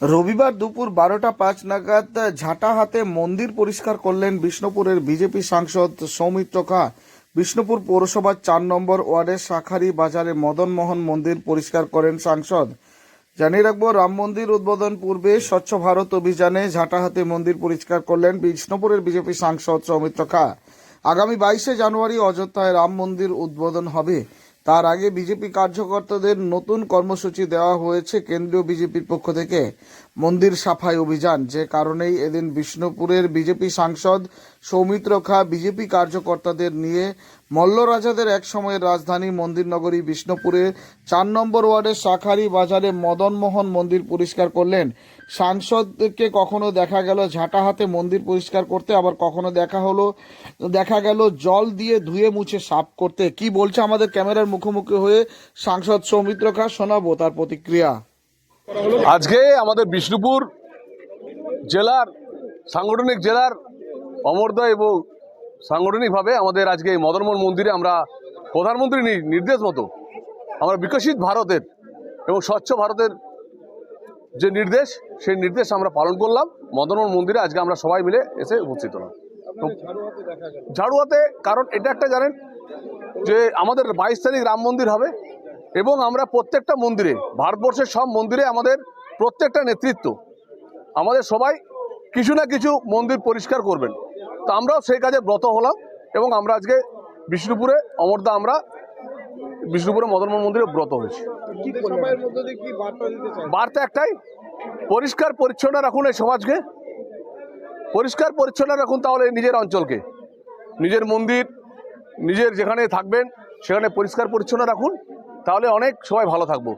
রবিবার দুপুর বারোটা পাঁচ নাগাদ ঝাঁটা হাতে মন্দির পরিষ্কার করলেন বিষ্ণুপুরের বিজেপি সাংসদ সৌমিত্র খা। বিষ্ণুপুর পৌরসভার চার নম্বর ওয়ার্ডের শাখারি বাজারে মদন মোহন মন্দির পরিষ্কার করেন সাংসদ। জানিয়ে রাখব, রাম মন্দির উদ্বোধন পূর্বে স্বচ্ছ ভারত অভিযানে ঝাঁটা হাতে মন্দির পরিষ্কার করলেন বিষ্ণুপুরের বিজেপি সাংসদ সৌমিত্র খা। আগামী বাইশে জানুয়ারি অযোধ্যায় রাম মন্দির উদ্বোধন হবে। তার আগে বিজেপি কার্যকর্তাদের নতুন কর্মসূচি দেওয়া হয়েছে কেন্দ্রীয় বিজেপির পক্ষ থেকে। মন্দির সাফাই অভিযান, যে কারণেই এদিন বিষ্ণুপুরের বিজেপি সাংসদ সৌমিত্র খা বিজেপি কার্যকর্তাদের নিয়ে মল্লরাজাদের এক সময়ের রাজধানী মন্দির নগরী বিষ্ণুপুরে চার নম্বর ওয়ার্ডের শাখারি বাজারে মদনমোহন মন্দির পরিষ্কার করলেন। সাংসদকে কখনো দেখা গেল ঝাঁটা হাতে মন্দির পরিষ্কার করতে, আবার কখনো দেখা হলো, দেখা গেল জল দিয়ে ধুয়ে মুছে সাফ করতে। কি বলছে আমাদের ক্যামেরার মুখোমুখি হয়ে সাংসদ সৌমিত্র খা শোনাবো তার প্রতিক্রিয়া। আজকে আমাদের বিষ্ণুপুর জেলার, সাংগঠনিক জেলার অমরদা এবং সাংগঠনিকভাবে আমাদের আজকে এই মদনমোহন মন্দিরে আমরা প্রধানমন্ত্রী নির্দেশ মতো আমরা বিকশিত ভারতের এবং স্বচ্ছ ভারতের যে নির্দেশ, সেই নির্দেশ আমরা পালন করলাম। মদনমোহন মন্দিরে আজকে আমরা সবাই মিলে এসে উপস্থিত হলাম। ঝাড়ুয়াতে কারণ এটা একটা জানেন যে আমাদের বাইশ তারিখ রাম মন্দির হবে এবং আমরা প্রত্যেকটা মন্দিরে ভারতবর্ষের সব মন্দিরে আমাদের প্রত্যেকটা নেতৃত্ব আমাদের সবাই কিছু না কিছু মন্দির পরিষ্কার করবেন। তো আমরাও সেই কাজে ব্রত হলাম এবং আমরা আজকে বিষ্ণুপুরে অমরদা আমরা বিষ্ণুপুরে মদনমোহন মন্দিরে ব্রত হয়েছি। সবাইয়ের মধ্যে দিয়ে কি বার্তা দিতে চান? বার্তা একটাই পরিষ্কার পরিচ্ছন্ন রাখুন এই সমাজকে। পরিষ্কার পরিচ্ছন্ন রাখুন তাহলে নিজের অঞ্চলকে নিজের মন্দির নিজের যেখানে থাকবেন সেখানে পরিষ্কার পরিচ্ছন্ন রাখুন তাহলে অনেক সবাই ভালো থাকব।